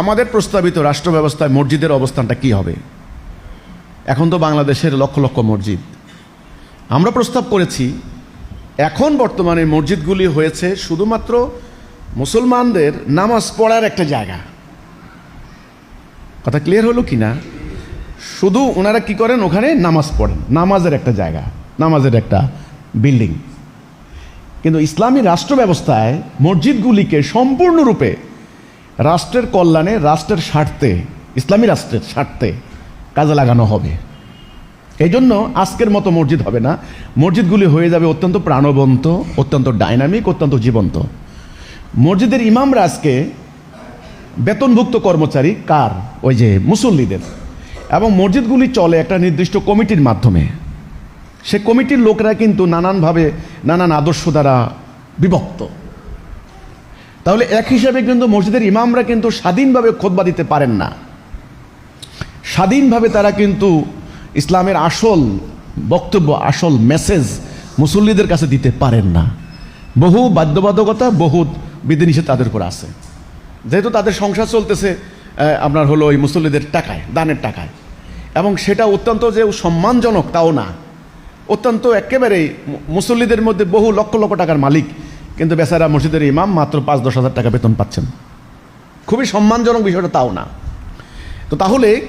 আমাদের প্রস্তাবিত রাষ্ট্র ব্যবস্থায় মসজিদের অবস্থানটা কি হবে? এখন তো বাংলাদেশের লক্ষ লক্ষ মসজিদ। আমরা প্রস্তাব করেছি, এখন বর্তমানে মসজিদগুলি হয়েছে শুধুমাত্র মুসলমানদের নামাজ পড়ার একটা জায়গা। কথা ক্লিয়ার হলো কি না শুধু ওনারা কি করেন? ওখানে নামাজ পড়েন। নামাজের একটা জায়গা, নামাজের একটা বিল্ডিং কিন্তু ইসলামী রাষ্ট্র ব্যবস্থায় মসজিদগুলিকে সম্পূর্ণরূপে রাষ্ট্রের কল্যাণে রাষ্ট্রের স্বার্থে, ইসলামী রাষ্ট্রের স্বার্থে কাজে লাগানো হবে। এই জন্য আজকের মতো মসজিদ হবে না। মসজিদগুলি হয়ে যাবে অত্যন্ত প্রাণবন্ত, অত্যন্ত ডাইনামিক, অত্যন্ত জীবন্ত। মসজিদের ইমামরা আজকে বেতনভুক্ত কর্মচারী কার? ওই যে মুসল্লিদের। এবং মসজিদগুলি চলে একটা নির্দিষ্ট কমিটির মাধ্যমে। সে কমিটির লোকরা কিন্তু নানানভাবে নানান আদর্শ দ্বারা বিভক্ত। তাহলে এক হিসাবে কিন্তু মসজিদের ইমামরা কিন্তু স্বাধীনভাবে খোদবা দিতে পারেন না। স্বাধীনভাবে তারা কিন্তু ইসলামের আসল বক্তব্য, আসল মেসেজ মুসল্লিদের কাছে দিতে পারেন না। বহু বাধ্যবাধকতা, বহু বিধিনিষেধ তাদের উপর আছে। যেহেতু তাদের সংসার চলতেছে আপনার হলো ওই মুসল্লিদের টাকায়, দানের টাকায়। এবং সেটা অত্যন্ত যে সম্মানজনক তাও না। অত্যন্ত একেবারেই মুসল্লিদের মধ্যে বহু লক্ষ লক্ষ টাকার মালিক কিন্তু বেচারা মসজিদের ইমাম মাত্র পাঁচ, দশ হাজার টাকা বেতন পাচ্ছেন। খুবই সম্মানজনক বিষয়টা তাও না। তো তাহলে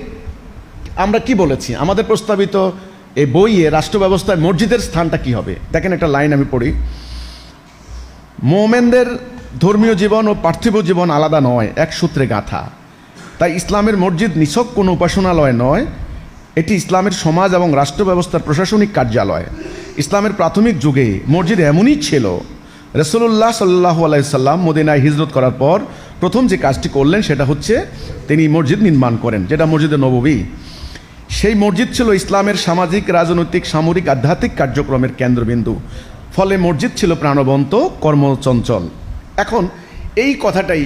আমরা কি বলেছি? আমাদের প্রস্তাবিত এই বইয়ে রাষ্ট্র ব্যবস্থায় মসজিদের স্থানটা কি হবে? দেখেন একটা লাইন আমি পড়ি। মোমেনদের ধর্মীয় জীবন ও পার্থিব জীবন আলাদা নয়, এক সূত্রে গাঁথা। তাই ইসলামের মসজিদ নিছক কোনো উপাসনালয় নয়, এটি ইসলামের সমাজ এবং রাষ্ট্র ব্যবস্থার প্রশাসনিক কার্যালয়। ইসলামের প্রাথমিক যুগে মসজিদ এমনই ছিল রসুল্লাহ সাল্লাহ আলাইসাল্লাম মদিনায় হিজরত করার পর প্রথম যে কাজটি করলেন সেটা হচ্ছে তিনি মসজিদ নির্মাণ করেন, যেটা মসজিদে নববী। সেই মসজিদ ছিল ইসলামের সামাজিক, রাজনৈতিক, সামরিক, আধ্যাত্মিক কার্যক্রমের কেন্দ্রবিন্দু। ফলে মসজিদ ছিল প্রাণবন্ত, কর্মচঞ্চল। এখন এই কথাটাই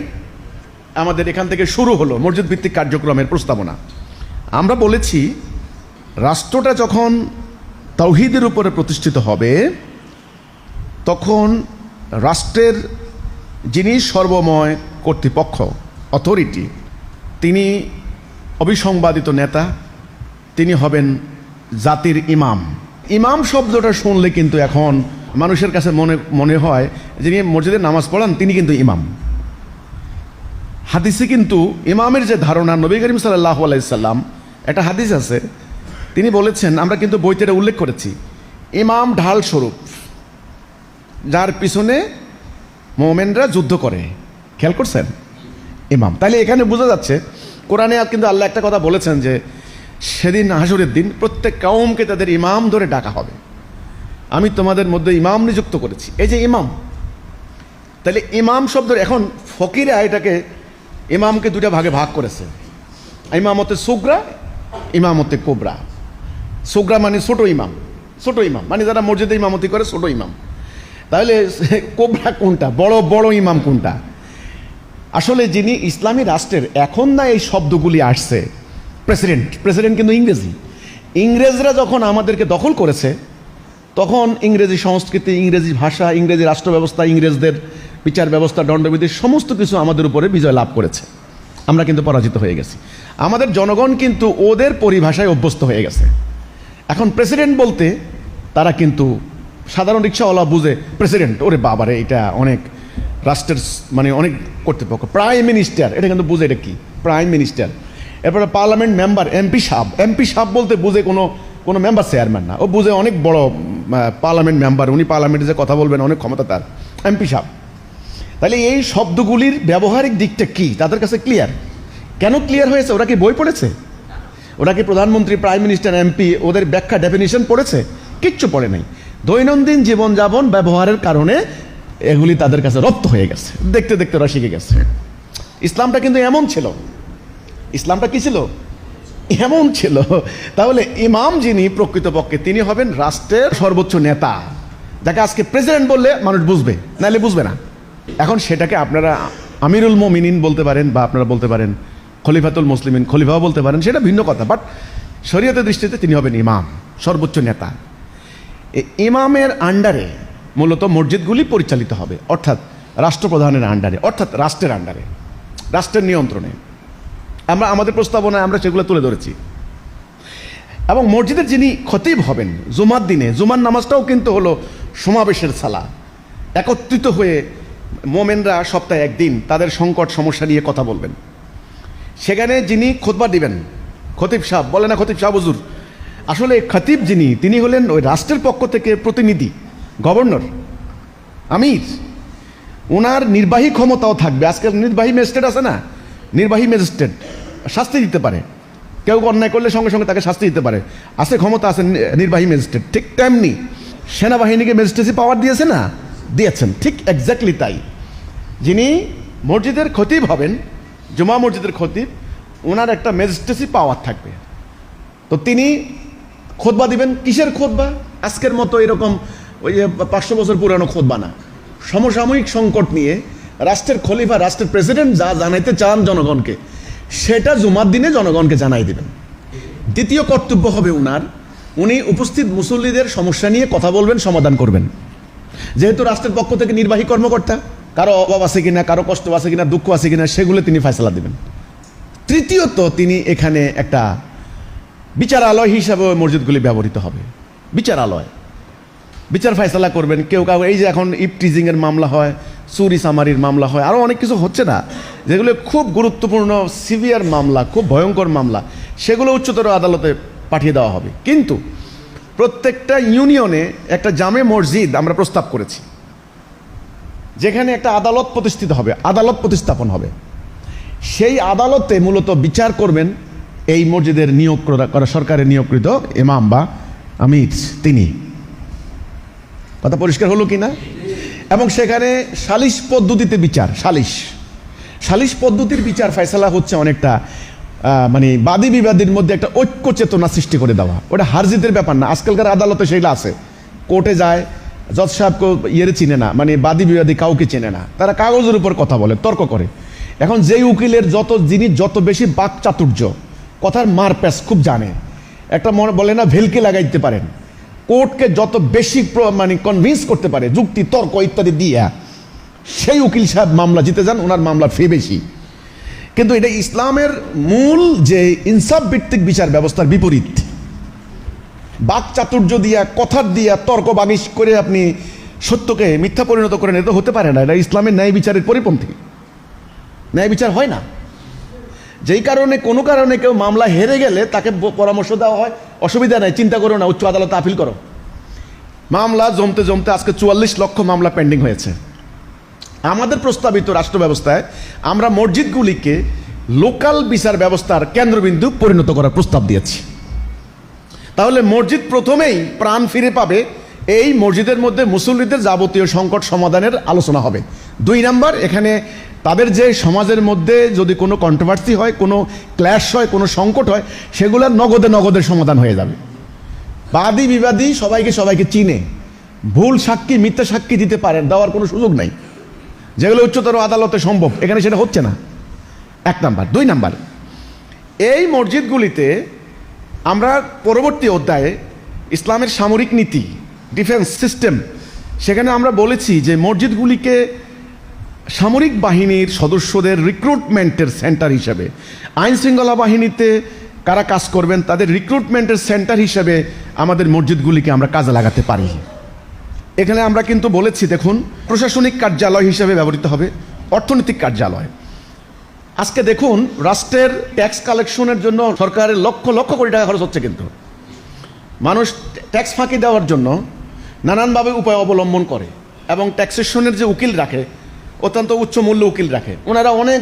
আমাদের এখান থেকে শুরু হলো মসজিদ ভিত্তিক কার্যক্রমের প্রস্তাবনা। আমরা বলেছি, রাষ্ট্রটা যখন তৌহিদের উপরে প্রতিষ্ঠিত হবে, তখন রাষ্ট্রের যিনি সর্বময় কর্তৃপক্ষ অথরিটি তিনি অবিসংবাদিত নেতা, তিনি হবেন জাতির ইমাম। ইমাম শব্দটা শুনলে কিন্তু এখন মানুষের কাছে মনে মনে হয়, যিনি মসজিদে নামাজ পড়ান, তিনি কিন্তু ইমাম। হাদিসে কিন্তু ইমামের যে ধারণা, নবী করিম সাল্লাহ আলাইসাল্লাম একটা হাদিস আছে, তিনি বলেছেন, আমরা কিন্তু বইতে উল্লেখ করেছি, ইমাম ঢাল স্বরূপ। যার পিছনে মোমেনরা যুদ্ধ করে। খেয়াল করছেন? ইমাম। তাহলে এখানে বোঝা যাচ্ছে, কোরআনে কিন্তু আল্লাহ একটা কথা বলেছেন যে, সেদিন হাসুরের দিন প্রত্যেক কাউমকে তাদের ইমাম ধরে ডাকা হবে। আমি তোমাদের মধ্যে ইমাম নিযুক্ত করেছি। এই যে ইমাম তাহলে ইমাম শব্দ এখন ফকিরে এটাকে ইমামকে দুটা ভাগে ভাগ করেছে। ইমামতে সুগ্রা, ইমামতে কোবরা। সুগ্রা মানে ছোট ইমাম ছোট ইমাম। মানে যারা মসজিদে ইমামতি করে, ছোট ইমাম। তাহলে কোবরা কোনটা? বড় বড় ইমাম কোনটা? আসলে যিনি ইসলামী রাষ্ট্রের, এখন না এই শব্দগুলি আসছে। প্রেসিডেন্ট প্রেসিডেন্ট কিন্তু ইংরেজি। ইংরেজরা যখন আমাদেরকে দখল করেছে, তখন ইংরেজি সংস্কৃতি, ইংরেজি ভাষা, ইংরেজি রাষ্ট্র ব্যবস্থা, ইংরেজদের বিচার ব্যবস্থা, দণ্ডবিধি, সমস্ত কিছু আমাদের উপরে বিজয় লাভ করেছে। আমরা কিন্তু পরাজিত হয়ে গেছি। আমাদের জনগণ কিন্তু ওদের পরিভাষায় অভ্যস্ত হয়ে গেছে। এখন প্রেসিডেন্ট বলতে তারা কিন্তু সাধারণ রিক্সাওয়ালা বুঝে প্রেসিডেন্ট ওরে বাবারে, এটা অনেক রাষ্ট্রের মানে অনেক কর্তৃপক্ষ। প্রাইম মিনিস্টার এটা কিন্তু বুঝে এটা কি? প্রাইম মিনিস্টার এরপরে পার্লামেন্ট মেম্বার এমপি সাহেব। এমপি সাহেব বলতে বুঝে কোনো কোনো মেম্বার চেয়ারম্যান না। ও বুঝে অনেক বড় পার্লামেন্ট মেম্বার উনি পার্লামেন্টে যে কথা বলবেন, অনেক ক্ষমতা তার। এমপি সাহেব। তাহলে এই শব্দগুলির ব্যবহারিক দিকটা কি? তাদের কাছে ক্লিয়ার কেন ক্লিয়ার হয়েছে? ওরা কি বই পড়েছে? ওরা কি প্রধানমন্ত্রী প্রাইম মিনিস্টার এমপি ওদের ব্যাখ্যা ডেফিনিশন পড়েছে? কিচ্ছু পড়ে নাই। দৈনন্দিন জীবনযাপন ব্যবহারের কারণে এগুলি তাদের কাছে রপ্ত হয়ে গেছে। দেখতে দেখতে ওরা শিখে গেছে। ইসলামটা কিন্তু এমন ছিল। ইসলামটা কি ছিল? এমন ছিল। তাহলে ইমাম যিনি প্রকৃতপক্ষে তিনি হবেন রাষ্ট্রের সর্বোচ্চ নেতা। যাকে আজকে প্রেসিডেন্ট বললে মানুষ বুঝবে, নাহলে বুঝবে না। এখন সেটাকে আপনারা আমিরুল মোমিনিন বলতে পারেন বা আপনারা বলতে পারেন খলিফাতুল মুসলিমিন, খলিফাও বলতে পারেন, সেটা ভিন্ন কথা। বাট শরীয়তের দৃষ্টিতে তিনি হবেন ইমাম, সর্বোচ্চ নেতা। ইমামের আন্ডারে মূলত মসজিদগুলি পরিচালিত হবে, অর্থাৎ রাষ্ট্রপ্রধানের আন্ডারে, অর্থাৎ রাষ্ট্রের আন্ডারে, রাষ্ট্রের নিয়ন্ত্রণে। আমরা আমাদের প্রস্তাবনায় আমরা সেগুলো তুলে ধরেছি। এবং মসজিদের যিনি খতিব হবেন, জুমার দিনে, জুমার নামাজটাও কিন্তু হলো সমাবেশের সালা। একত্রিত হয়ে মোমেনরা সপ্তাহে একদিন তাদের সংকট, সমস্যা নিয়ে কথা বলবেন। সেখানে যিনি খোদবা দিবেন, খতিব সাহেব, বলে না খতিব সাহেব, হুজুর আসলে খতিব যিনি, তিনি হলেন ওই রাষ্ট্রের পক্ষ থেকে প্রতিনিধি, গভর্নর, আমির। ওনার নির্বাহী ক্ষমতাও থাকবে। আজকাল নির্বাহী ম্যাজিস্ট্রেট আছে না? নির্বাহী ম্যাজিস্ট্রেট শাস্তি দিতে পারে। কেউ অন্যায় করলে সঙ্গে সঙ্গে তাকে শাস্তি দিতে পারে। আছে ক্ষমতা, আছে নির্বাহী ম্যাজিস্ট্রেট। ঠিক তেমনি সেনাবাহিনীকে ম্যাজিস্ট্রেসি পাওয়ার দিয়েছে না? দিয়েছেন। ঠিক এক্স্যাক্টলি তাই। যিনি মসজিদের খতিব হবেন, জুমা মসজিদের খতিব ওনার একটা ম্যাজিস্ট্রেসি পাওয়ার থাকবে। তো তিনি খোদবা দিবেন? কিসের খোদবা? আজকের মতো এরকম ওই যে পাঁচশো বছর পুরানো খোদবা না। সমসাময়িক সংকট নিয়ে রাষ্ট্রের খলিফা, রাষ্ট্রের প্রেসিডেন্ট যা জানাইতে চান জনগণকে, সেটা জুমার দিনে জনগণকে জানাই দিবেন। দ্বিতীয় কর্তব্য হবে উনার, উনি উপস্থিত মুসল্লিদের সমস্যা নিয়ে কথা বলবেন, সমাধান করবেন। যেহেতু রাষ্ট্রের পক্ষ থেকে নির্বাহী কর্মকর্তা, কারও অভাব আছে কিনা, কারও কষ্ট আছে কিনা, দুঃখ আছে কিনা, সেগুলো তিনি ফয়সলা দিবেন। তৃতীয়ত তিনি এখানে একটা বিচারালয় হিসাবে ওই মসজিদগুলি ব্যবহৃত হবে। বিচারালয়। বিচার ফয়সলা করবেন, কেউ কাউ এই যে এখন ইপ টিজিংয়ের মামলা হয়, চুরি সামারির মামলা হয় আরও অনেক কিছু হচ্ছে না। যেগুলো খুব গুরুত্বপূর্ণ, সিভিয়ার মামলা, খুব ভয়ঙ্কর মামলা, সেগুলো উচ্চতর আদালতে পাঠিয়ে দেওয়া হবে। কিন্তু প্রত্যেকটা ইউনিয়নে একটা জামে মসজিদ আমরা প্রস্তাব করেছি, যেখানে একটা আদালত প্রতিষ্ঠিত হবে, আদালত প্রতিস্থাপন হবে। সেই আদালতে মূলত বিচার করবেন এই মসজিদের নিয়োগ করা- করা সরকারের নিয়োগকৃত ইমাম বা আমির, তিনি। কথা পরিষ্কার হলো কি না এবং সেখানে সালিশ পদ্ধতিতে বিচার, সালিশ। সালিশ পদ্ধতির বিচার ফয়সালা হচ্ছে অনেকটা মানে বাদী বিবাদীর মধ্যে একটা ঐক্য চেতনা সৃষ্টি করে দেওয়া। ওটা হারজিতের ব্যাপার না, আজকালকার আদালতে সেগুলো আছে। কোর্টে যায়, জজ সাহেবকে ইয়েরে চিনে না মানে বাদী বিবাদী কাউকে চেনে না। তারা কাগজের উপর কথা বলে, তর্ক করে। এখন যেই উকিলের যত, যিনি যত বেশি বাক চাতুর্য কথার মার প্যাস খুব জানে। একটা মনে বলে না, ভেলকি লাগাইতে পারেন। কোর্টকে যত বেশি মানে কনভিন্স করতে পারে, যুক্তি, তর্ক ইত্যাদি দিয়ে, সেই উকিল সাহেব মামলা জিতে যান, ওনার মামলা ফি বেশি। কিন্তু এটা ইসলামের মূল যে ইনসাফ ভিত্তিক বিচার ব্যবস্থার বিপরীত। বাক চাতুর্য দিয়া, কথার দিয়া, তর্ক বাগিস করে আপনি সত্যকে মিথ্যা পরিণত করেন, এটা হতে পারে না। এটা ইসলামের ন্যায় বিচারের পরিপন্থী। ন্যায় বিচার হয় না। যেই কারণে, কোনো কারণে কেউ মামলা হেরে গেলে তাকে পরামর্শ দেওয়া হয়। অসুবিধা নাই, চিন্তা করো না, উচ্চ আদালতে আপিল করো। মামলা জমতে জমতে আজকে চুয়াল্লিশ লক্ষ মামলা পেন্ডিং হয়েছে। আমাদের প্রস্তাবিত রাষ্ট্র ব্যবস্থায় আমরা মসজিদগুলিকে লোকাল বিচার ব্যবস্থার কেন্দ্রবিন্দু পরিণত করার প্রস্তাব দিয়েছি। তাহলে মসজিদ প্রথমেই প্রাণ ফিরে পাবে এই মসজিদের মধ্যে মুসল্লিদের যাবতীয় সংকট সমাধানের আলোচনা হবে। দুই নাম্বার, এখানে তাদের যে সমাজের মধ্যে যদি কোনো কন্ট্রোভার্সি হয়, কোনো ক্ল্যাশ হয়, কোনো সংকট হয় সেগুলোর নগদে নগদের সমাধান হয়ে যাবে। বাদী বিবাদী সবাইকে সবাইকে চিনে। ভুল সাক্ষী, মিথ্যা সাক্ষী দিতে পারেন, দেওয়ার কোনো সুযোগ নাই। যেগুলো উচ্চতর আদালতে সম্ভব, এখানে সেটা হচ্ছে না। এক নাম্বার। দুই নাম্বার, এই মসজিদগুলিতে আমরা পরবর্তী অধ্যায়ে ইসলামের সামরিক নীতি ডিফেন্স সিস্টেম সেখানে আমরা বলেছি যে মসজিদগুলিকে সামরিক বাহিনীর সদস্যদের রিক্রুটমেন্টের সেন্টার হিসেবে। আইন শৃঙ্খলা বাহিনীতে কারা কাজ করবেন, তাদের রিক্রুটমেন্টের সেন্টার হিসেবে আমাদের মসজিদগুলিকে আমরা কাজে লাগাতে পারি। এখানে আমরা কিন্তু বলেছি, দেখুন, প্রশাসনিক কার্যালয় হিসেবে ব্যবহৃত হবে, অর্থনৈতিক কার্যালয়। আজকে দেখুন, রাষ্ট্রের ট্যাক্স কালেকশনের জন্য সরকারের লক্ষ লক্ষ কোটি টাকা খরচ হচ্ছে কিন্তু। মানুষ ট্যাক্স ফাঁকি দেওয়ার জন্য নানানভাবে উপায় অবলম্বন করে এবং ট্যাক্সেশনের যে উকিল রাখে অত্যন্ত উচ্চ মূল্য উকিল রাখে। ওনারা অনেক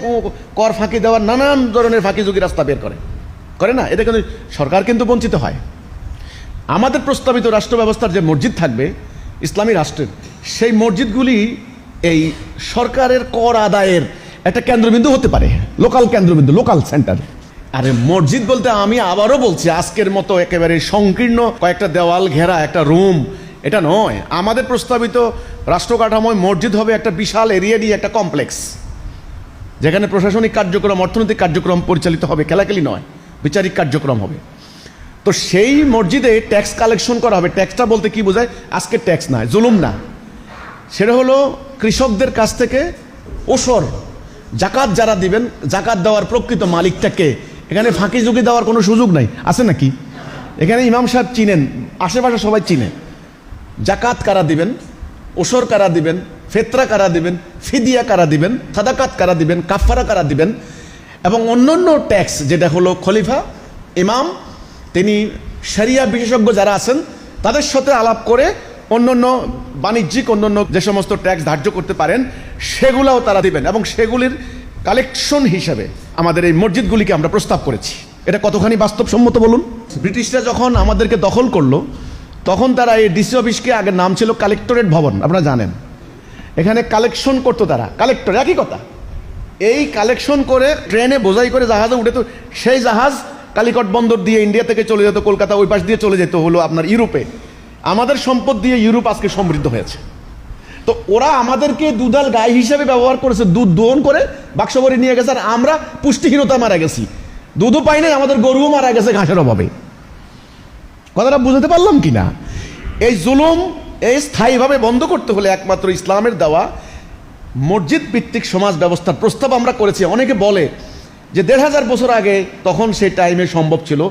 কর ফাঁকি দেওয়ার নানান ধরনের ফাঁকি ঝুঁকি রাস্তা বের করে। করে না? এটা কিন্তু সরকার কিন্তু বঞ্চিত হয়। আমাদের প্রস্তাবিত রাষ্ট্র ব্যবস্থার যে মসজিদ থাকবে, ইসলামী রাষ্ট্রের, সেই মসজিদগুলি এই সরকারের কর আদায়ের একটা কেন্দ্রবিন্দু হতে পারে। লোকাল কেন্দ্রবিন্দু, লোকাল সেন্টার। আরে মসজিদ বলতে আমি আবারও বলছি, আজকের মতো একেবারে সংকীর্ণ কয়েকটা দেওয়াল ঘেরা একটা রুম এটা নয়। আমাদের প্রস্তাবিত রাষ্ট্র কাঠামোয় মসজিদ হবে একটা বিশাল এরিয়া নিয়ে একটা কমপ্লেক্স। যেখানে প্রশাসনিক কার্যক্রম, অর্থনৈতিক কার্যক্রম পরিচালিত হবে। খেলাখেলি নয়, বিচারিক কার্যক্রম হবে। তো সেই মসজিদে ট্যাক্স কালেকশন করা হবে। ট্যাক্সটা বলতে কি বোঝায়? আজকে ট্যাক্স না, জুলুম না। সেটা হলো কৃষকদের কাছ থেকে ওসর, জাকাত যারা দিবেন, জাকাত দেওয়ার প্রকৃত মালিকটাকে এখানে ফাঁকি ঝুঁকি দেওয়ার কোনো সুযোগ নাই। আছে নাকি? এখানে ইমাম সাহেব চিনেন, আশেপাশে সবাই চিনে। জাকাত কারা দিবেন? ওসর কারা দিবেন? ফেতরা কারা দিবেন? ফিদিয়া কারা দিবেন? সাদাকাত কারা দিবেন? কাফারা কারা দিবেন? এবং অন্যান্য ট্যাক্স যেটা হলো খলিফা, ইমাম, তিনি শরিয়া বিশেষজ্ঞ যারা আছেন, তাদের সাথে আলাপ করে অন্যান্য বাণিজ্যিক, অন্যান্য যে সমস্ত ট্যাক্স ধার্য করতে পারেন, সেগুলাও তারা দিবেন। এবং সেগুলির কালেকশন হিসেবে আমাদের এই মসজিদগুলিকে আমরা প্রস্তাব করেছি। এটা কতখানি বাস্তবসম্মত বলুন? ব্রিটিশরা যখন আমাদেরকে দখল করল তখন তারা এই ডিসি অফিসকে আগে নাম ছিল কালেক্টরেট ভবন, আপনারা জানেন। এখানে কালেকশন করতো তারা, কালেক্টর, একই কথা। এই কালেকশন করে ট্রেনে বোঝাই করে জাহাজে উঠে তো সেই জাহাজ কালিকট বন্দর দিয়ে ইন্ডিয়া থেকে চলে যেত, কলকাতা ওই পাশ দিয়ে চলে যেত হলো আপনার ইউরোপে। আমাদের সম্পদ দিয়ে ইউরোপ আজকে সমৃদ্ধ হয়েছে। তো ওরা আমাদেরকে দুধাল গায়ে হিসাবে ব্যবহার করেছে, দুধ দোহন করে বাক্স ভরে নিয়ে গেছে, আর আমরা পুষ্টিহীনতা মারা গেছি। দুধও পাই নাই, আমাদের গরুও মারা গেছে, ঘাসের অভাবে। কথাটা বুঝতে পারলাম কি না এই জুলুম এই স্থায়ীভাবে বন্ধ করতে হলে একমাত্র ইসলামের দেওয়া মসজিদ ভিত্তিক সমাজ ব্যবস্থার প্রস্তাব আমরা করেছি। অনেকে বলে যে দেড় হাজার বছর আগে তখন সেই টাইমে সম্ভব ছিল।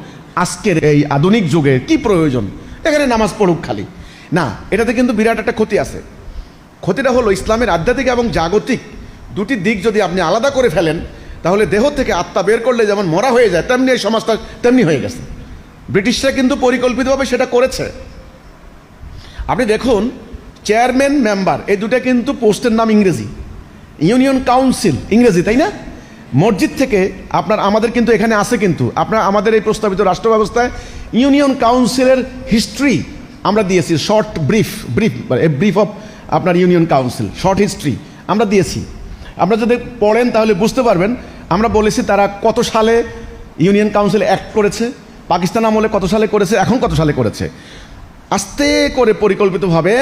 আজকের এই আধুনিক যুগে কি প্রয়োজন? এখানে নামাজ পড়ুক খালি। না, এটাতে কিন্তু বিরাট একটা ক্ষতি আছে। ক্ষতিটা হলো ইসলামের আধ্যাত্মিক এবং জাগতিক দুটি দিক যদি আপনি আলাদা করে ফেলেন, তাহলে দেহ থেকে আত্মা বের করলে যেমন মরা হয়ে যায়, তেমনি এই সমাজটা তেমনি হয়ে গেছে। ব্রিটিশরা কিন্তু পরিকল্পিতভাবে সেটা করেছে। আপনি দেখুন, চেয়ারম্যান মেম্বার, এই দুটো কিন্তু পোস্টের নাম ইংরেজি। ইউনিয়ন কাউন্সিল, ইংরেজি, তাই না? মসজিদ থেকে আপনার, আমাদের কিন্তু এখানে আছে কিন্তু। আপনার, আমাদের এই প্রস্তাবিত রাষ্ট্র ব্যবস্থায় ইউনিয়ন কাউন্সিলের হিস্ট্রি আমরা দিয়েছি, short brief brief brief of আপনার ইউনিয়ন কাউন্সিল, শর্ট হিস্ট্রি আমরা দিয়েছি। আপনারা যদি পড়েন তাহলে বুঝতে পারবেন, আমরা বলেছি তারা কত সালে ইউনিয়ন কাউন্সিল অ্যাক্ট করেছে পাকিস্তান আমলে কত সালে করেছে? এখন কত সালে করেছে? আস্তে করে পরিকল্পিতভাবে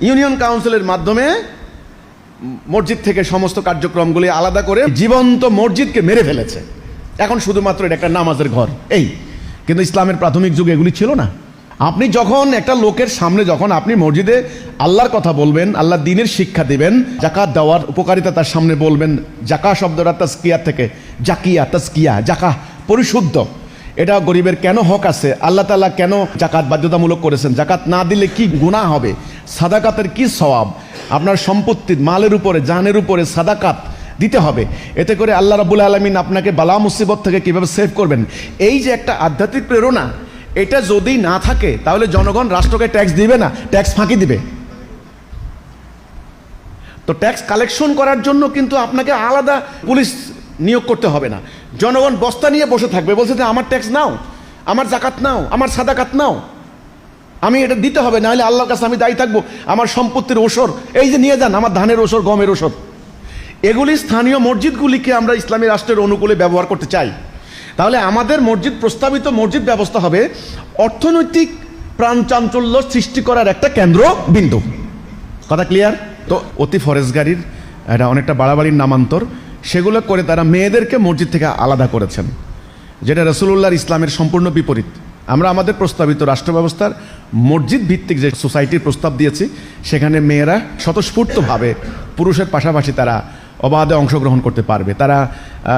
ইউনিয়ন কাউন্সিলের মাধ্যমে মসজিদ থেকে সমস্ত কার্যক্রমগুলি আলাদা করে জীবন্ত মসজিদকে মেরে ফেলেছে। এখন শুধুমাত্র এটা একটা নামাজের ঘর। এই, কিন্তু ইসলামের প্রাথমিক যুগে এগুলি ছিল না। আপনি যখন একটা লোকের সামনে যখন আপনি মসজিদে আল্লাহর কথা বলবেন, আল্লাহ দিনের শিক্ষা দিবেন, জাকাত দেওয়ার উপকারিতা তার সামনে বলবেন জাকা শব্দটা তাস্কিয়া থেকে, জাকিয়া তাস্কিয়া জাকা পরিশুদ্ধ। এটা গরিবের কেন হক আছে? আল্লাহ তালা কেন জাকাত বাধ্যতামূলক করেছেন? জাকাত না দিলে কি গুণা হবে? সাদাকাতের কি সওয়াব? আপনার সম্পত্তির মালের উপরে জানের উপরে সাদাকাত দিতে হবে। এতে করে আল্লাহ রাবুল আলমিন আপনাকে বালা মুসিবত থেকে কীভাবে সেভ করবেন? এই যে একটা আধ্যাত্মিক প্রেরণা, এটা যদি না থাকে, তাহলে জনগণ রাষ্ট্রকে ট্যাক্স দিবে না, ট্যাক্স ফাঁকি দিবে। তো ট্যাক্স কালেকশন করার জন্য কিন্তু আপনাকে আলাদা পুলিশ নিয়োগ করতে হবে না। জনগণ বস্তা নিয়ে বসে থাকবে, বলছে যে আমার ট্যাক্স নাও, আমার জাকাত নাও, আমার সাদাকাত নাও। আমি এটা দিতে হবে, নাহলে আল্লাহর কাছে আমি দায়ী থাকব। আমার সম্পত্তির ওসর, এই যে নিয়ে যান, আমার ধানের ওসর, গমের ওসর। এগুলি স্থানীয় মসজিদগুলিকে আমরা ইসলামী রাষ্ট্রের অনুকূলে ব্যবহার করতে চাই। তাহলে আমাদের মসজিদ, প্রস্তাবিত মসজিদ ব্যবস্থা হবে অর্থনৈতিক প্রাণচাঞ্চল্য সৃষ্টি করার একটা কেন্দ্র বিন্দু কথা ক্লিয়ার তো অতি ফরেস্ট গাড়ির এটা অনেকটা বাড়াবাড়ির নামান্তর। সেগুলো করে তারা মেয়েদেরকে মসজিদ থেকে আলাদা করেছেন, যেটা রসুল্লাহর ইসলামের সম্পূর্ণ বিপরীত। আমরা আমাদের প্রস্তাবিত রাষ্ট্র ব্যবস্থার মসজিদ ভিত্তিক যে সোসাইটির প্রস্তাব দিয়েছি, সেখানে মেয়েরা স্বতঃস্ফূর্তভাবে পুরুষের পাশাপাশি তারা অবাধে অংশগ্রহণ করতে পারবে। তারা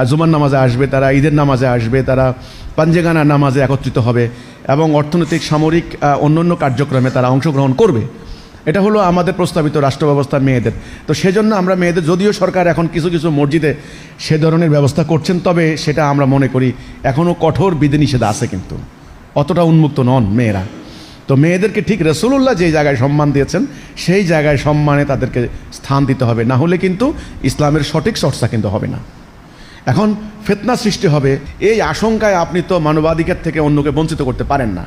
জুমার নামাজে আসবে, তারা ঈদের নামাজে আসবে, তারা পাঞ্জেগানা নামাজে একত্রিত হবে এবং অর্থনৈতিক, সামরিক অন্যান্য কার্যক্রমে তারা অংশগ্রহণ করবে। এটা হলো আমাদের প্রস্তাবিত রাষ্ট্র ব্যবস্থার মেয়েদের। তো সেজন্য আমরা মেয়েদের, যদিও সরকার এখন কিছু কিছু মসজিদে সে ধরনের ব্যবস্থা করছেন, তবে সেটা আমরা মনে করি এখনও কঠোর বিধিনিষেধ আছে কিন্তু। অতটা উন্মুক্ত নন মেয়েরা। তো মেয়েদেরকে ঠিক রসুল্লাহ যে জায়গায় সম্মান দিয়েছেন, সেই জায়গায় সম্মানে তাদেরকে স্থান দিতে হবে। না হলে কিন্তু ইসলামের সঠিক চর্চা কিন্তু হবে না। এখন ফেতনা সৃষ্টি হবে, এই আশঙ্কায় আপনি তো মানবাধিকার থেকে অন্যকে বঞ্চিত করতে পারেন না।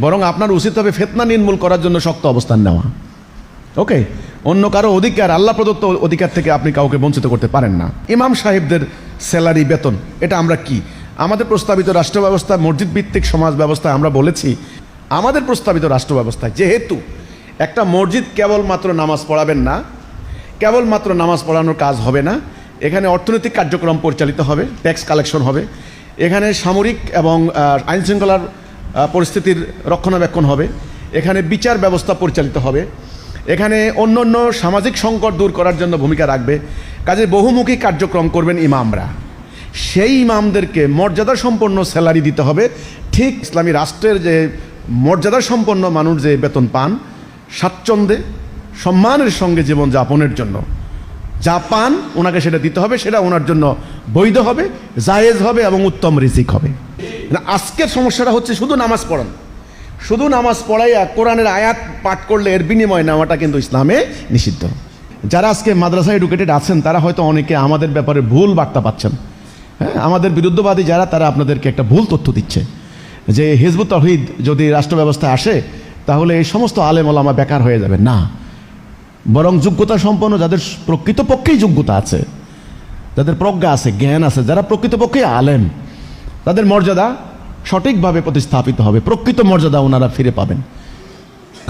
বরং আপনার উচিত হবে ফেতনা নির্মূল করার জন্য শক্ত অবস্থান নেওয়া। ওকে অন্য কারও অধিকার, আল্লাহ প্রদত্ত অধিকার থেকে আপনি কাউকে বঞ্চিত করতে পারেন না। ইমাম সাহেবদের স্যালারি বেতন, এটা আমরা কি? আমাদের প্রস্তাবিত রাষ্ট্র ব্যবস্থা মসজিদ ভিত্তিক সমাজ ব্যবস্থায় আমরা বলেছি, আমাদের প্রস্তাবিত রাষ্ট্র ব্যবস্থায় যেহেতু একটা মসজিদ কেবলমাত্র নামাজ পড়াবেন না, কেবলমাত্র নামাজ পড়ানোর কাজ হবে না, এখানে অর্থনৈতিক কার্যক্রম পরিচালিত হবে ট্যাক্স কালেকশন হবে, এখানে সামরিক এবং আইনশৃঙ্খলার পরিস্থিতির রক্ষণাবেক্ষণ হবে, এখানে বিচার ব্যবস্থা পরিচালিত হবে এখানে অন্য অন্য সামাজিক সংকট দূর করার জন্য ভূমিকা রাখবে। কাজে বহুমুখী কার্যক্রম করবেন ইমামরা। সেই ইমামদেরকে মর্যাদা সম্পন্ন স্যালারি দিতে হবে। ঠিক ইসলামী রাষ্ট্রের যে মর্যাদা সম্পন্ন মানুষ যে বেতন পান, স্বাচ্ছন্দ্যে, সম্মানের সঙ্গে জীবনযাপনের জন্য। যা পান ওনাকে সেটা দিতে হবে, সেটা ওনার জন্য বৈধ হবে, জায়েজ হবে এবং উত্তম রিজিক হবে। আজকের সমস্যাটা হচ্ছে শুধু নামাজ পড়ান। শুধু নামাজ পড়াইয়া কোরআনের আয়াত পাঠ করলে এর বিনিময়ে নেওয়াটা কিন্তু ইসলামে নিষিদ্ধ। যারা আজকে মাদ্রাসা এডুকেটেড আছেন, তারা হয়তো অনেকে আমাদের ব্যাপারে ভুল বার্তা পাচ্ছেন। হ্যাঁ আমাদের বিরুদ্ধবাদী যারা, তারা আপনাদেরকে একটা ভুল তথ্য দিচ্ছে। যে হিজবুত তহিদ যদি রাষ্ট্র ব্যবস্থায় আসে, তাহলে এই সমস্ত আলেম ওলামা বেকার হয়ে যাবে। না। বরং যোগ্যতা সম্পন্ন যাদের প্রকৃতপক্ষেই যোগ্যতা আছে, যাদের প্রজ্ঞা আছে, জ্ঞান আছে, যারা প্রকৃতপক্ষেই আলেম, তাদের মর্যাদা সঠিকভাবে প্রতিস্থাপিত হবে, প্রকৃত মর্যাদা ওনারা ফিরে পাবেন।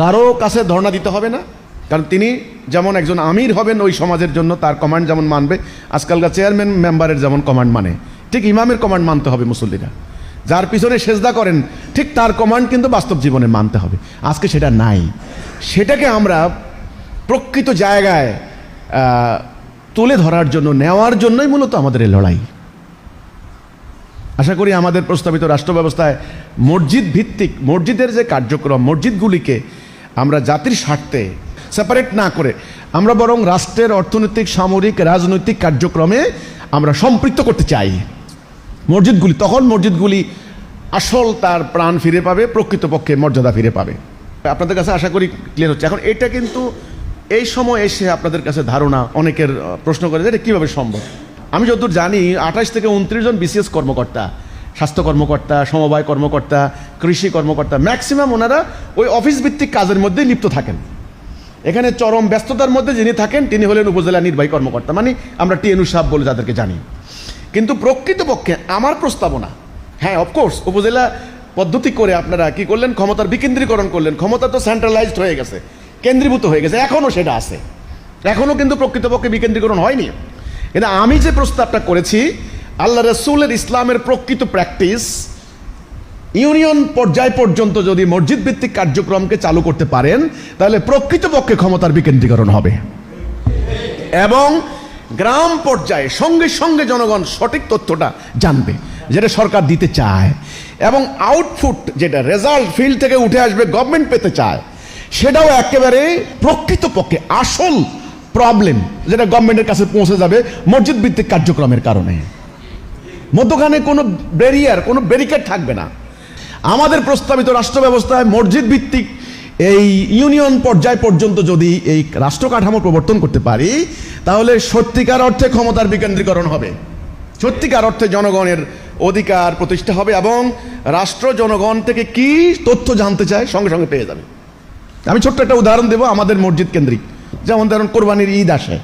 কারও কাছে ধর্ণা দিতে হবে না, কারণ তিনি যেমন একজন আমির হবেন ওই সমাজের জন্য তার কমান্ড যেমন মানবে, আজকালকার চেয়ারম্যান মেম্বারের যেমন কমান্ড মানে। ঠিক ইমামের কমান্ড মানতে হবে মুসল্লিরা। যার পিছনে সেজদা করেন, ঠিক তার কমান্ড কিন্তু বাস্তব জীবনে মানতে হবে। আজকে সেটা নাই। সেটাকে আমরা প্রকৃত জায়গায় তুলে ধরার জন্য, নেওয়ার জন্যই মূলত আমাদের এই লড়াই। আশা করি আমাদের প্রস্তাবিত রাষ্ট্র ব্যবস্থায় মসজিদ ভিত্তিক, মসজিদের যে কার্যক্রম, মসজিদগুলিকে আমরা জাতির স্বার্থে সেপারেট না করে, আমরা বরং রাষ্ট্রের অর্থনৈতিক, সামরিক, রাজনৈতিক কার্যক্রমে আমরা সম্পৃক্ত করতে চাই। মসজিদগুলি, তখন মসজিদগুলি আসল তার প্রাণ ফিরে পাবে, প্রকৃতপক্ষে মর্যাদা ফিরে পাবে। আপনাদের কাছে আশা করি ক্লিয়ার হচ্ছে। এখন এটা কিন্তু এই সময় এসে আপনাদের কাছে ধারণা, অনেকের প্রশ্ন করে যে এটা কীভাবে সম্ভব? আমি যতদূর জানি, আঠাশ থেকে উনত্রিশ জন বিসিএস কর্মকর্তা, স্বাস্থ্য কর্মকর্তা, সমবায় কর্মকর্তা, কৃষি কর্মকর্তা ম্যাক্সিমাম ওনারা ওই অফিস ভিত্তিক কাজের মধ্যে লিপ্ত থাকেন। এখানে চরম ব্যস্ততার মধ্যে যিনি থাকেন, তিনি হলেন উপজেলা নির্বাহী কর্মকর্তা মানে আমরা টিএনু সাহেব বলে যাদেরকে জানি। কিন্তু প্রকৃতপক্ষে আমার প্রস্তাবনা হ্যাঁ অফকোর্স উপজেলা পদ্ধতি করে আপনারা কি করলেন, ক্ষমতার বিকেন্দ্রীকরণ করলেন, ক্ষমতা তো সেন্ট্রালাইজড হয়ে গেছে, কেন্দ্রীভূত হয়ে গেছে এখনও সেটা আছে। এখনও কিন্তু প্রকৃতপক্ষে বিকেন্দ্রীকরণ হয়নি। কিন্তু আমি যে প্রস্তাবটা করেছি, আল্লাহ রসুলের ইসলামের প্রকৃত প্র্যাকটিস, ইউনিয়ন পর্যায় পর্যন্ত যদি মসজিদ ভিত্তিক কার্যক্রমকে চালু করতে পারেন, তাহলে প্রকৃতপক্ষে ক্ষমতার বিকেন্দ্রীকরণ হবে। এবং গ্রাম পর্যায়ে সঙ্গে সঙ্গে জনগণ সঠিক তথ্যটা জানবে, যেটা সরকার দিতে চায়। এবং আউটপুট যেটা রেজাল্ট ফিল্ড থেকে উঠে আসবে গভর্নমেন্ট পেতে চায়, সেটাও একেবারে প্রকৃতপক্ষে আসল প্রবলেম যেটা গভর্নমেন্টের কাছে পৌঁছে যাবে মসজিদ ভিত্তিক কার্যক্রমের কারণে। মধ্যখানে কোনো ব্যারিয়ার কোনো ব্যারিকেড থাকবে না। আমাদের প্রস্তাবিত রাষ্ট্র ব্যবস্থায় মসজিদ ভিত্তিক এই ইউনিয়ন পর্যায় পর্যন্ত যদি এই রাষ্ট্র কাঠামো প্রবর্তন করতে পারি, তাহলে সত্যিকার অর্থে ক্ষমতার বিকেন্দ্রীকরণ হবে। সত্যিকার অর্থে জনগণের অধিকার প্রতিষ্ঠা হবে এবং রাষ্ট্র জনগণ থেকে কি তথ্য জানতে চায় সঙ্গে সঙ্গে পেয়ে যাবে। আমি ছোট্ট একটা উদাহরণ দেবো, আমাদের মসজিদ কেন্দ্রিক। যেমন ধরুন, কোরবানির ঈদ আসে।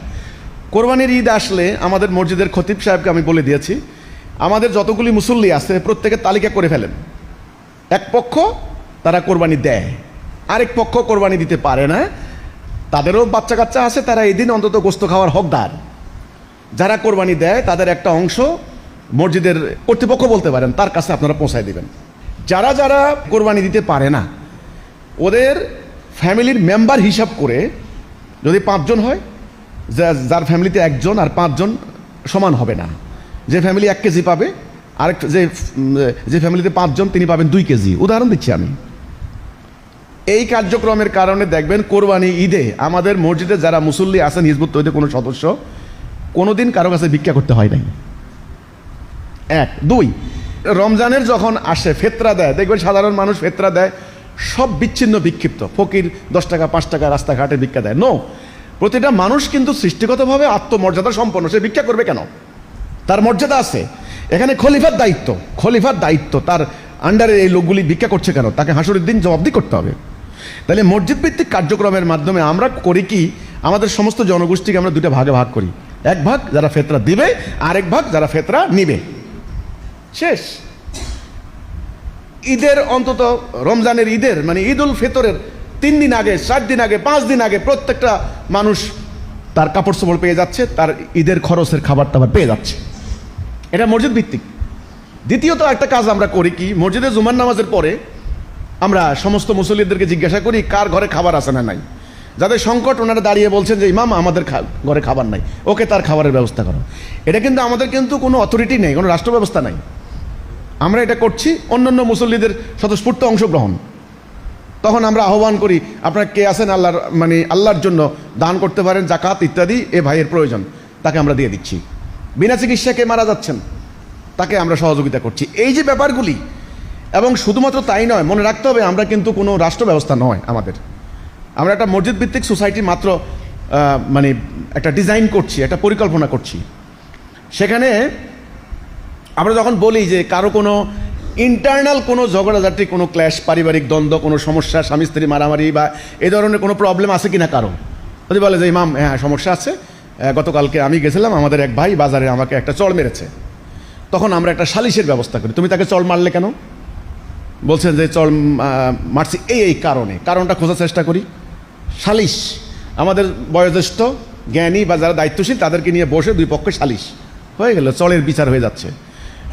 কোরবানির ঈদ আসলে আমাদের মসজিদের খতিব সাহেবকে আমি বলে দিয়েছি, আমাদের যতগুলি মুসল্লি আছে প্রত্যেকের তালিকা করে ফেলেন। এক পক্ষ তারা কোরবানি দেয়, আরেক পক্ষ কোরবানি দিতে পারে না। তাদেরও বাচ্চা কাচ্চা আছে, তারা এই দিন অন্তত গোস্ত খাওয়ার হকদার। যারা কোরবানি দেয়, তাদের একটা অংশ মসজিদের কর্তৃপক্ষ বলতে পারেন, তার কাছে আপনারা পৌঁছায় দিবেন। যারা যারা কোরবানি দিতে পারে না, ওদের ফ্যামিলির মেম্বার হিসাব করে যদি পাঁচজন হয় যার ফ্যামিলিতে একজন আর পাঁচজন সমান হবে না। যে ফ্যামিলি এক কেজি পাবে, আরেক যে যে ফ্যামিলিতে পাঁচজন, তিনি পাবেন দুই কেজি। উদাহরণ দিচ্ছি আমি। এই কার্যক্রমের কারণে দেখবেন কোরবানি ঈদে আমাদের মসজিদে যারা মুসল্লি আছেন, হিজবুত তৈরি কোনো সদস্য, কোনোদিন কারও কাছে ভিক্ষা করতে হয় নাই। এক। দুই, রমজানের যখন আসে, ফেতরা দেয়। দেখবেন সাধারণ মানুষ ফেতরা দেয়। সব বিচ্ছিন্ন বিক্ষিপ্ত। ফকির দশ টাকা, পাঁচ টাকা রাস্তাঘাটে ভিক্ষা দেয়। নো প্রতিটা মানুষ কিন্তু সৃষ্টিগতভাবে আত্মমর্যাদা সম্পন্ন। সে ভিক্ষা করবে কেন? তার মর্যাদা আছে। এখানে খলিফার দায়িত্ব। খলিফার দায়িত্ব, তার আন্ডারে এই লোকগুলি ভিক্ষা করছে কেন? তাকে হাসুরের দিন জবাবদি করতে হবে। তাহলে মসজিদ ভিত্তিক কার্যক্রমের মাধ্যমে আমরা করি কি? আমাদের সমস্ত জনগোষ্ঠীকে আমরা দুটা ভাগে ভাগ করি। এক ভাগ যারা ফেতরা দিবে, আরেক ভাগ যারা ফেতরা নিবে। শেষ। ঈদের অন্তত রমজানের ঈদের মানে ঈদ উল ফিতরের তিন দিন আগে, চার দিন আগে, পাঁচ দিন আগে প্রত্যেকটা মানুষ তার কাপড় চোপড় পেয়ে যাচ্ছে, তার ঈদের খরচের খাবার টাবার পেয়ে যাচ্ছে। এটা মসজিদ ভিত্তিক। দ্বিতীয়ত একটা কাজ আমরা করি কি, মসজিদে জুমার নামাজের পরে আমরা সমস্ত মুসল্লিদেরকে জিজ্ঞাসা করি, কার ঘরে খাবার আছে না নাই? যাদের সংকট, ওনারা দাঁড়িয়ে বলছেন যে, ইমাম, আমাদের ঘরে খাবার নাই। ওকে তার খাবারের ব্যবস্থা করো। এটা কিন্তু আমাদের কিন্তু কোনো অথরিটি নেই, কোনো রাষ্ট্র ব্যবস্থা নাই। আমরা এটা করছি, অন্যান্য মুসল্লিদের স্বতঃস্ফূর্ত অংশগ্রহণ। তখন আমরা আহ্বান করি, আপনারা কে আছেন আল্লাহর মানে আল্লাহর জন্য দান করতে পারেন, জাকাত ইত্যাদি, এ ভাইয়ের প্রয়োজন, তাকে আমরা দিয়ে দিচ্ছি। বিনা চিকিৎসাকে মারা যাচ্ছেন? তাকে আমরা সহযোগিতা করছি। এই যে ব্যাপারগুলি, এবং শুধুমাত্র তাই নয়, মনে রাখতে হবে, আমরা কিন্তু কোনো রাষ্ট্র ব্যবস্থা নয় আমাদের। আমরা একটা মসজিদ ভিত্তিক সোসাইটি মাত্র মানে একটা ডিজাইন করছি, একটা পরিকল্পনা করছি। সেখানে আমরা যখন বলি যে কারও কোনো ইন্টারনাল কোনো ঝগড়াঝাটি, কোনো ক্ল্যাশ পারিবারিক দ্বন্দ্ব, কোনো সমস্যা, স্বামী স্ত্রী মারামারি বা এই ধরনের কোনো প্রবলেম আছে কিনা কারও? যদি বলে যে, ইমাম হ্যাঁ সমস্যা আছে গতকালকে আমি গেছিলাম, আমাদের এক ভাই বাজারে আমাকে একটা চড় মেরেছে। তখন আমরা একটা সালিশের ব্যবস্থা করি। তুমি তাকে চড় মারলে কেন? বলছেন যে চল মারছি এই এই কারণে। কারণটা খোঁজার চেষ্টা করি। সালিশ। আমাদের বয়োজ্যেষ্ঠ জ্ঞানী বা যারা দায়িত্বশীল, তাদেরকে নিয়ে বসে দুই পক্ষে সালিশ। হয়ে গেল চলের বিচার হয়ে যাচ্ছে।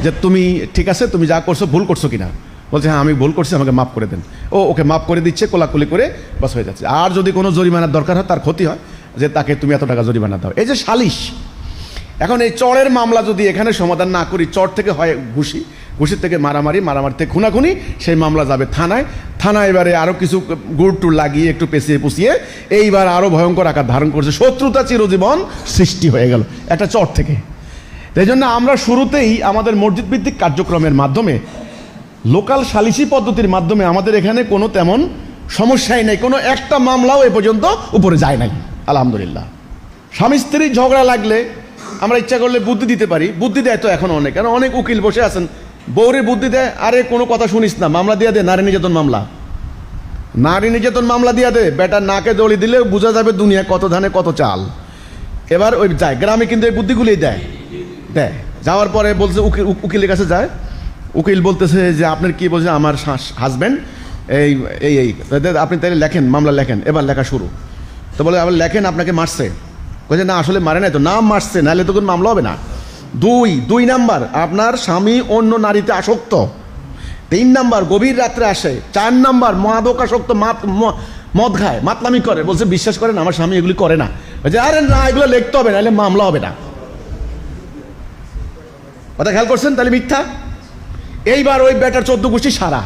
যে তুমি ঠিক আছে, তুমি যা করছ ভুল করছ কিনা? বলছে হ্যাঁ আমি ভুল করছি, আমাকে মাফ করে দেন। ও ওকে মাফ করে দিচ্ছে, কোলাকুলি করে বাস হয়ে যাচ্ছে। আর যদি কোনো জরিমানার দরকার হয়, তার ক্ষতি হয় যে তাকে তুমি এত টাকা জরিমানা দাও। এই যে সালিশ। এখন এই চরের মামলা যদি এখানে সমাধান না করি, চর থেকে হয় ঘুষি। ঘুষির থেকে মারামারি মারামারি থেকে খুনাখুনি, সেই মামলা যাবে থানায়। থানায় এবারে আরও কিছু গুড় টুর লাগিয়ে, একটু পেঁচিয়ে পুষিয়ে এইবার আরও ভয়ঙ্কর আকার ধারণ করছে। শত্রুতা চিরজীবন সৃষ্টি হয়ে গেল। একটা চর থেকে। এই জন্য আমরা শুরুতেই আমাদের মসজিদ ভিত্তিক কার্যক্রমের মাধ্যমে, লোকাল সালিসি পদ্ধতির মাধ্যমে আমাদের এখানে কোনো তেমন সমস্যাই নেই, কোনো একটা মামলাও এ পর্যন্ত উপরে যায় নাই, আলহামদুলিল্লাহ। স্বামী স্ত্রীর ঝগড়া লাগলে আমরা ইচ্ছা করলে বুদ্ধি দিতে পারি, বুদ্ধি দেয় তো এখন অনেক, কারণ অনেক উকিল বসে আছেন বৌরে বুদ্ধি দেয়, আরে কোনো কথা শুনিস না, মামলা দিয়ে দে, নারী নির্যাতন মামলা। নারী নির্যাতন মামলা দিয়ে দে, বেটার নাকে দড়ি দিলে বোঝা যাবে দুনিয়া কত ধানে কত চাল। এবার ওই যায়, গ্রামে কিন্তু এই বুদ্ধিগুলোই দেয়। দেয়। যাওয়ার পরে বলছে, উকিল উকিলের কাছে যায়। উকিল বলতেছে যে, আপনার কি বলছে? আমার হাজব্যান্ড এই এই এই আপনি তাহলে লেখেন, মামলা লেখেন। এবার লেখা শুরু। তো বলে, আবার লেখেন, আপনাকে মারছে। বলছে না, আসলে মারে নাই তো। নাম মারছে, নাহলে তো কোনো মামলা হবে না। দুই দুই নাম্বার, আপনার স্বামী অন্য নারীতে আসক্ত। তিন নাম্বার, গভীর রাত্রে আসে। চার নাম্বার মাদক আসক্ত মাত মদ খায়, মাতলামি করে। বলছে, বিশ্বাস করেন, আমার স্বামী এগুলি করে না। বলছে, আরে না, এগুলো লিখতে হবে, নাহলে মামলা হবে না। কথা খেয়াল করছেন? তাহলে মিথ্যা? এইবার ওই বেটার চোদ্দ গোষ্ঠী সারা।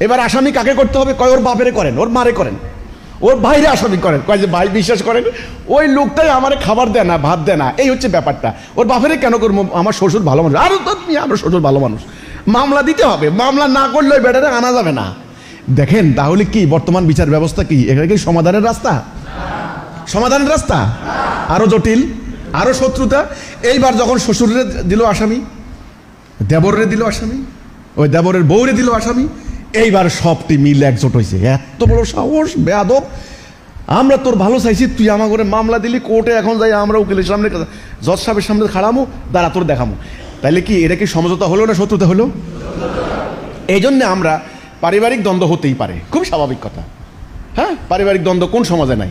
এবার আসামি কাকে করতে হবে? কয়, ওর বাপেরে করেন, ওর মারে করেন। ওর বাইরে আসামি করেন। কয় যে, ভাই বিশ্বাস করেন, ওই লোকটাই আমার খাবার দেয় না, ভাত দেয় না। এই হচ্ছে ব্যাপারটা। ওর বাপেরে কেন করব? আমার শ্বশুর ভালো মানুষ। আরও তো আমার শ্বশুর ভালো মানুষ। মামলা দিতে হবে। মামলা না করলে ওই বেটারে আনা যাবে না। দেখেন, তাহলে কি, বর্তমান বিচার ব্যবস্থা কি? এখানে কি সমাধানের রাস্তা? সমাধানের রাস্তা? আরও জটিল? আরও শত্রুতা। এইবার যখন শ্বশুরে দিল আসামি দেবরে দিল আসামি, ওই দেবরের বউরে দিল আসামি, এইবার সবটি মিল একজোট হয়েছে এত বড় সাহস, বেয়াদব। আমরা তোর ভালো চাইছি, তুই আমার করে মামলা দিলি, কোর্টে এখন যাই, আমরা উকিলের সামনে জজ সাহেবের সামনে খাড়ামো, দাঁড়া, তোর দেখামো। তাহলে কি এটা কি সমঝোতা হলো না শত্রুতা হলো? এই জন্যে আমরা পারিবারিক দ্বন্দ্ব হতেই পারে। খুব স্বাভাবিক কথা। হ্যাঁ? পারিবারিক দ্বন্দ্ব কোন সমাজে নাই।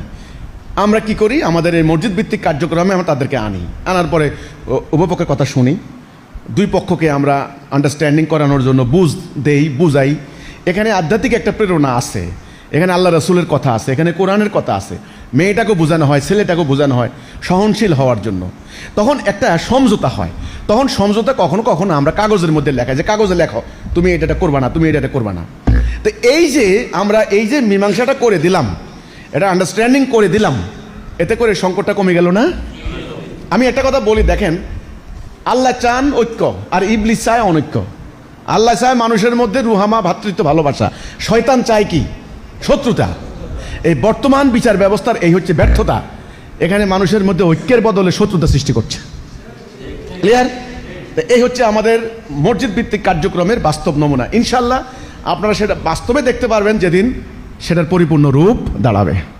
আমরা কি করি? আমাদের এই মসজিদ ভিত্তিক কার্যক্রমে আমরা তাদেরকে আনি। আনার পরে উ- উভয়পক্ষের কথা শুনি। দুই পক্ষকে আমরা আন্ডারস্ট্যান্ডিং করানোর জন্য বুঝ দেই, বুঝাই। এখানে আধ্যাত্মিক একটা প্রেরণা আছে। এখানে আল্লাহ রসুলের কথা আছে, এখানে কোরআনের কথা আছে। মেয়েটাকেও বোঝানো হয় ছেলেটাকেও বোঝানো হয় সহনশীল হওয়ার জন্য। তখন একটা সমঝোতা হয়। তখন সমঝোতা কখনো কখনো আমরা কাগজের মধ্যে লেখা যে, কাগজে লেখো, তুমি এটা করবা না, তুমি এটা করবা না। তো এই যে আমরা এই যে মীমাংসাটা করে দিলাম এটা আন্ডারস্ট্যান্ডিং করে দিলাম। এতে করে সংকটটা কমে গেল না? আমি একটা কথা বলি, দেখেন, আল্লাহ চান ঐক্য আর ইবলিস চায় অনৈক্য। আল্লাহ চায় মানুষের মধ্যে রুহামা, ভাতৃত্ব, ভালোবাসা। শয়তান চায় কি? শত্রুতা। এই বর্তমান বিচার ব্যবস্থার এই হচ্ছে ব্যর্থতা। এখানে মানুষের মধ্যে ঐক্যের বদলে শত্রুতা সৃষ্টি করছে। ক্লিয়ার এই হচ্ছে আমাদের মসজিদ ভিত্তিক কার্যক্রমের বাস্তব নমুনা। ইনশাল্লাহ আপনারা সেটা বাস্তবে দেখতে পারবেন যেদিন সেটার পরিপূর্ণ রূপ দাঁড়াবে।